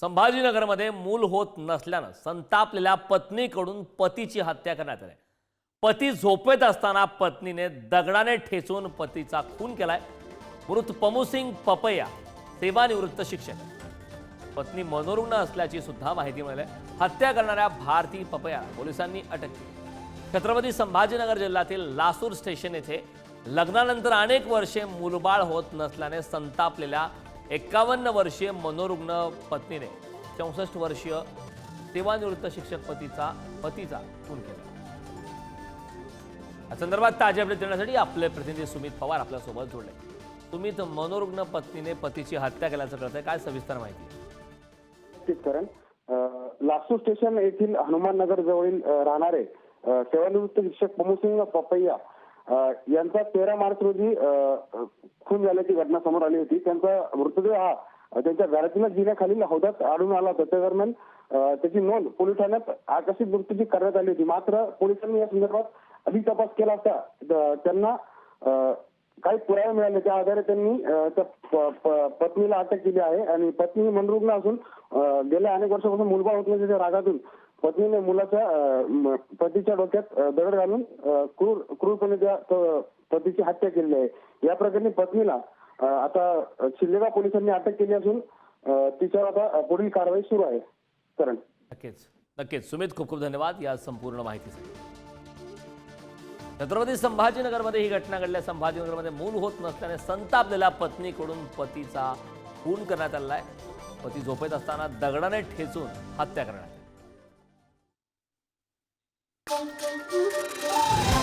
संभाजीनगरमध्ये मूल होत नसल्यानं संतापलेल्या पत्नीकडून पतीची हत्या करण्यात आली. पती झोपेत असताना पत्नीने दगडाने ठेचून पतीचा खून केलाय. मृत पमुसिंग पपया सेवानिवृत्त शिक्षक. पत्नी मनोरुग्ण असल्याची सुद्धा माहिती मिळाली. हत्या करणाऱ्या भारती पपया पोलिसांनी अटक केली. छत्रपती संभाजीनगर जिल्ह्यातील लासूर स्टेशन येथे लग्नानंतर अनेक वर्षे मुलबाळ होत नसल्याने संतापलेल्या एकावन्न वर्षीय मनोरुग्ण पत्नीने चौसष्ट वर्षीय सेवानिवृत्त शिक्षक पतीचा पतीचा खून केला. या संदर्भात ताजे अपडेट देण्यासाठी आपले प्रतिनिधी सुमित पवार आपल्यासोबत जोडले. सुमित मनोरुग्ण पत्नीने पतीची हत्या केल्याचं कळतंय. काय सविस्तर माहिती? कारण. लासू लासूर स्टेशन येथील हनुमान नगर जवळील राहणारे सेवानिवृत्त शिक्षक पमुसिंग पपैया यांचा तेरा मार्च रोजी खून झाल्याची घटना समोर आली होती. त्यांचा मृतदेह हा त्यांच्या घरातील जिन्याखालील हौदात आढळून आला होता. त्या दरम्यान त्याची नोंद पोलीस ठाण्यात आकर्षित मृत्यूची करण्यात आली होती. मात्र पोलिसांनी या संदर्भात अधिक तपास केला असता त्यांना काही पुरावे मिळाले. त्या आधारे त्यांनी त्या प- पत्नीला अटक केली आहे. आणि पत्नी मनरुग्ण असून गेल्या अनेक वर्षापासून मुलगा होत नाही. त्याच्या रागातून पत्नीने मुलाच्या पतीच्या डोक्यात दगड घालून क्रूर क्रूरपणे त्या पतीची हत्या केलेली आहे. या प्रकरणी पत्नीला आता शिल्लेगा शिल्लेगाव पोलिसांनी अटक केली असून तिच्यावर आता पुढील कारवाई सुरू आहे. करण. नक्कीच. नक्कीच. सुमित खूप खूप धन्यवाद या संपूर्ण माहितीसाठी. छत्रपती संभाजीनगरमध्ये ही घटना घडल्या संभाजीनगरमध्ये मूल होत नसल्याने संतापलेल्या पत्नीकडून पतीचा खून करण्यात आलेला आहे. पती झोपेत असताना दगडाने ठेचून हत्या करण्यात Música